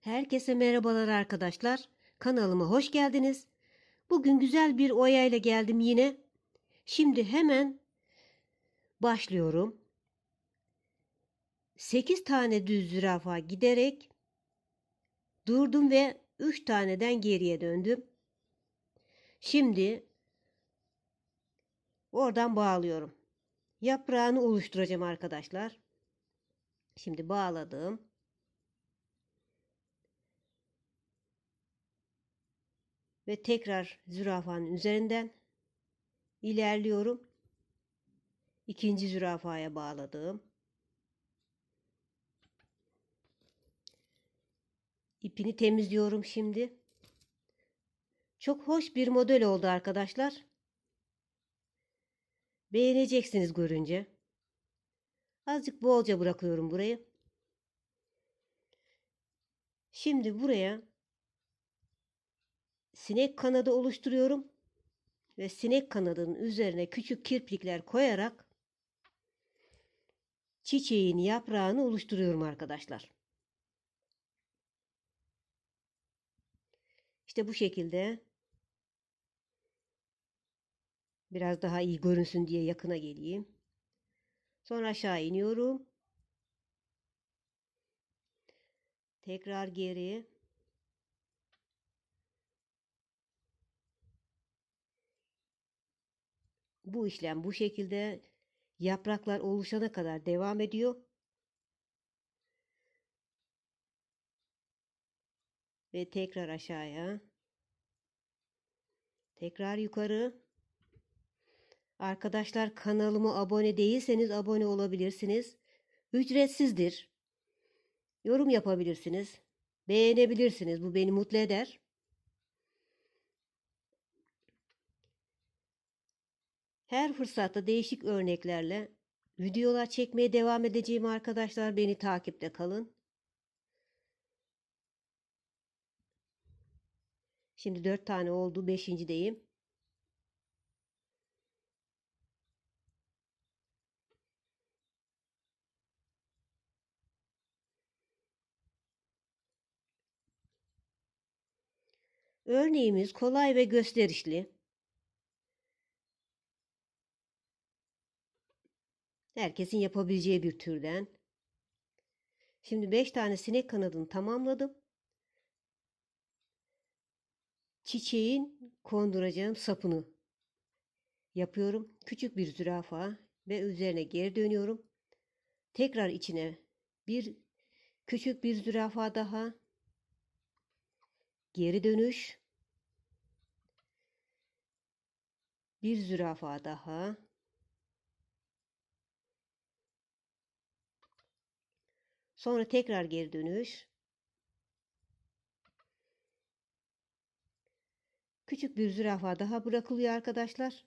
Herkese merhabalar arkadaşlar. Kanalıma hoş geldiniz. Bugün güzel bir oya ile geldim yine. Şimdi hemen başlıyorum. 8 tane düz zürafa giderek durdum ve 3 taneden geriye döndüm. Şimdi oradan bağlıyorum. Yaprağını oluşturacağım arkadaşlar. Şimdi bağladım. Ve tekrar zürafanın üzerinden ilerliyorum. İkinci zürafaya bağladım. İpini temizliyorum şimdi. Çok hoş bir model oldu arkadaşlar. Beğeneceksiniz görünce. Azıcık bolca bırakıyorum burayı. Şimdi buraya sinek kanadı oluşturuyorum ve sinek kanadının üzerine küçük kirpikler koyarak çiçeğin yaprağını oluşturuyorum arkadaşlar. İşte bu şekilde biraz daha iyi görünsün diye yakına geleyim. Sonra aşağı iniyorum. Tekrar geri. Bu işlem bu şekilde yapraklar oluşana kadar devam ediyor. Ve tekrar aşağıya. Tekrar yukarı. Arkadaşlar kanalıma abone değilseniz abone olabilirsiniz. Ücretsizdir. Yorum yapabilirsiniz. Beğenebilirsiniz. Bu beni mutlu eder. Her fırsatta değişik örneklerle videolar çekmeye devam edeceğim arkadaşlar. Beni takipte kalın. Şimdi dört tane oldu. Beşincideyim. Örneğimiz kolay ve gösterişli. Herkesin yapabileceği bir türden. Şimdi 5 tane sinek kanadını tamamladım. Çiçeğin konduracağım sapını yapıyorum. Küçük bir zürafa ve üzerine geri dönüyorum. Tekrar içine bir küçük bir zürafa daha. Geri dönüş. Bir zürafa daha. Sonra tekrar geri dönüş. Küçük bir zürafa daha bırakılıyor arkadaşlar.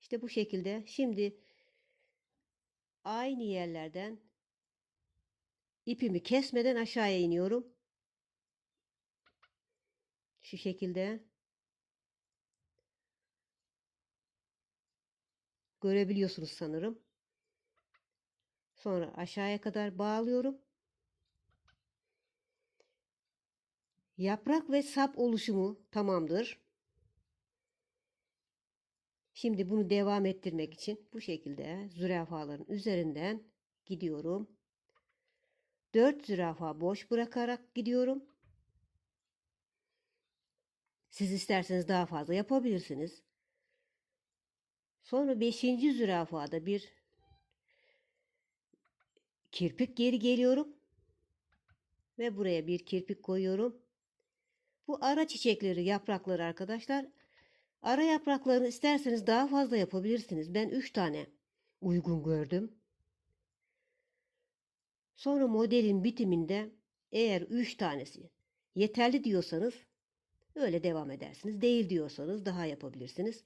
İşte bu şekilde. Şimdi aynı yerlerden ipimi kesmeden aşağıya iniyorum. Şu şekilde. Görebiliyorsunuz sanırım. Sonra aşağıya kadar bağlıyorum. Yaprak ve sap oluşumu tamamdır. Şimdi bunu devam ettirmek için bu şekilde zürafaların üzerinden gidiyorum. 4 zürafa boş bırakarak gidiyorum. Siz isterseniz daha fazla yapabilirsiniz. Sonra 5. zürafada bir kirpik geri geliyorum. Ve buraya bir kirpik koyuyorum. Bu ara çiçekleri, yaprakları arkadaşlar. Ara yapraklarını isterseniz daha fazla yapabilirsiniz. Ben 3 tane uygun gördüm. Sonra modelin bitiminde eğer 3 tanesi yeterli diyorsanız öyle devam edersiniz. Değil diyorsanız daha yapabilirsiniz.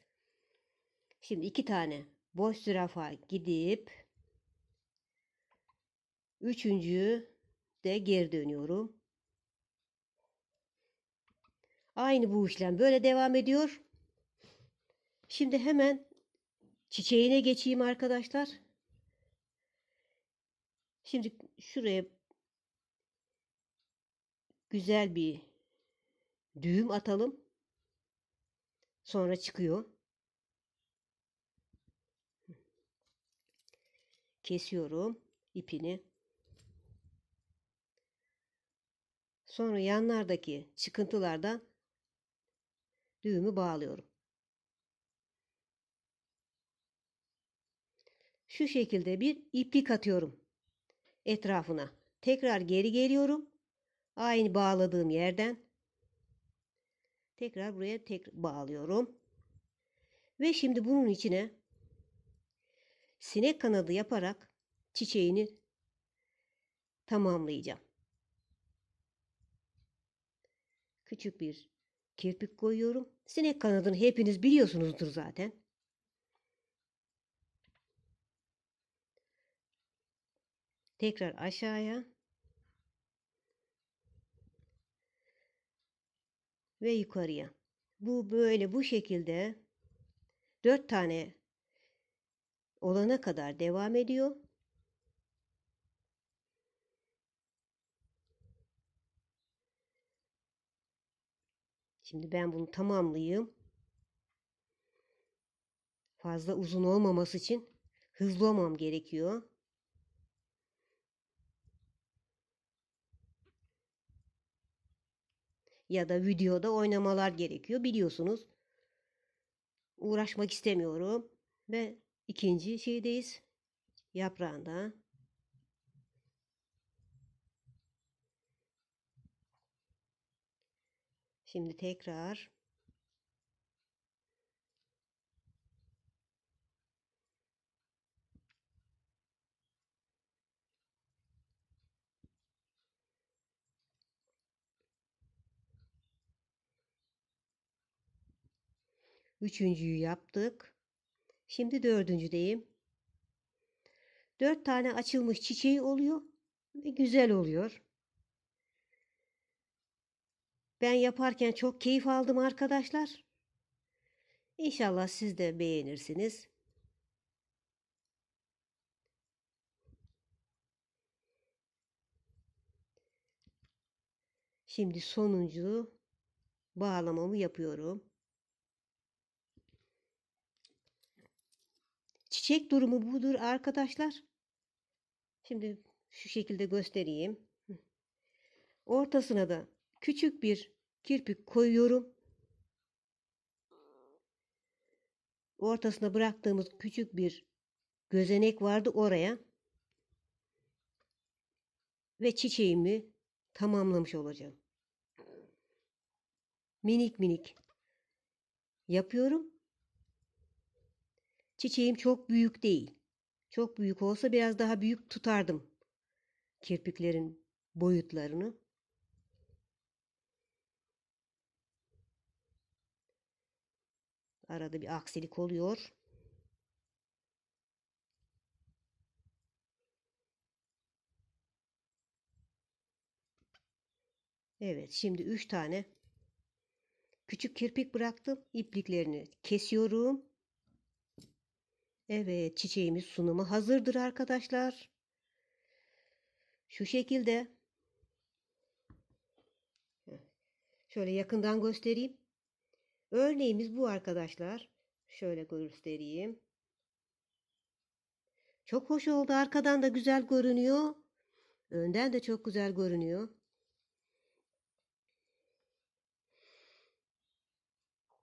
Şimdi iki tane boş zürafa gidip Üçüncü de geri dönüyorum. Aynı bu işlem böyle devam ediyor. Şimdi hemen çiçeğine geçeyim arkadaşlar. Şimdi şuraya güzel bir düğüm atalım. Sonra çıkıyor. Kesiyorum ipini. Sonra yanlardaki çıkıntılardan düğümü bağlıyorum. Şu şekilde bir iplik atıyorum etrafına. Tekrar geri geliyorum. Aynı bağladığım yerden tekrar buraya tek bağlıyorum. Ve şimdi bunun içine sinek kanadı yaparak çiçeğini tamamlayacağım. Küçük bir kirpik koyuyorum. Sinek kanadını hepiniz biliyorsunuzdur zaten. Tekrar aşağıya ve yukarıya. Bu böyle bu şekilde dört tane olana kadar devam ediyor. Şimdi ben bunu tamamlayayım. Fazla uzun olmaması için hızlı olmam gerekiyor. Ya da videoda oynamalar gerekiyor biliyorsunuz. Uğraşmak istemiyorum. Ve ikinci şeydeyiz. Yaprağında. Şimdi tekrar Üçüncüyü yaptık. Şimdi dördüncüdeyim. Dört tane açılmış çiçeği oluyor ve güzel oluyor. Ben yaparken çok keyif aldım arkadaşlar. İnşallah siz de beğenirsiniz. Şimdi sonuncu bağlamamı yapıyorum. Çiçek durumu budur arkadaşlar. Şimdi şu şekilde göstereyim. Ortasına da küçük bir kirpik koyuyorum. Ortasına bıraktığımız küçük bir gözenek vardı oraya. Ve çiçeğimi tamamlamış olacağım. Minik minik yapıyorum. Çiçeğim çok büyük değil. Çok büyük olsa biraz daha büyük tutardım kirpiklerin boyutlarını. Arada bir aksilik oluyor. Evet, şimdi 3 tane küçük kirpik bıraktım. İpliklerini kesiyorum. Evet, çiçeğimiz sunuma hazırdır arkadaşlar. Şu şekilde. Şöyle yakından göstereyim. Örneğimiz bu arkadaşlar. Şöyle göstereyim. Çok hoş oldu. Arkadan da güzel görünüyor. Önden de çok güzel görünüyor.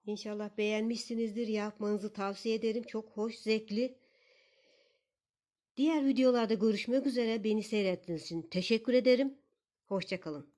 İnşallah beğenmişsinizdir. Yapmanızı tavsiye ederim. Çok hoş, zevkli. Diğer videolarda görüşmek üzere. Beni seyrettiğiniz için teşekkür ederim. Hoşçakalın.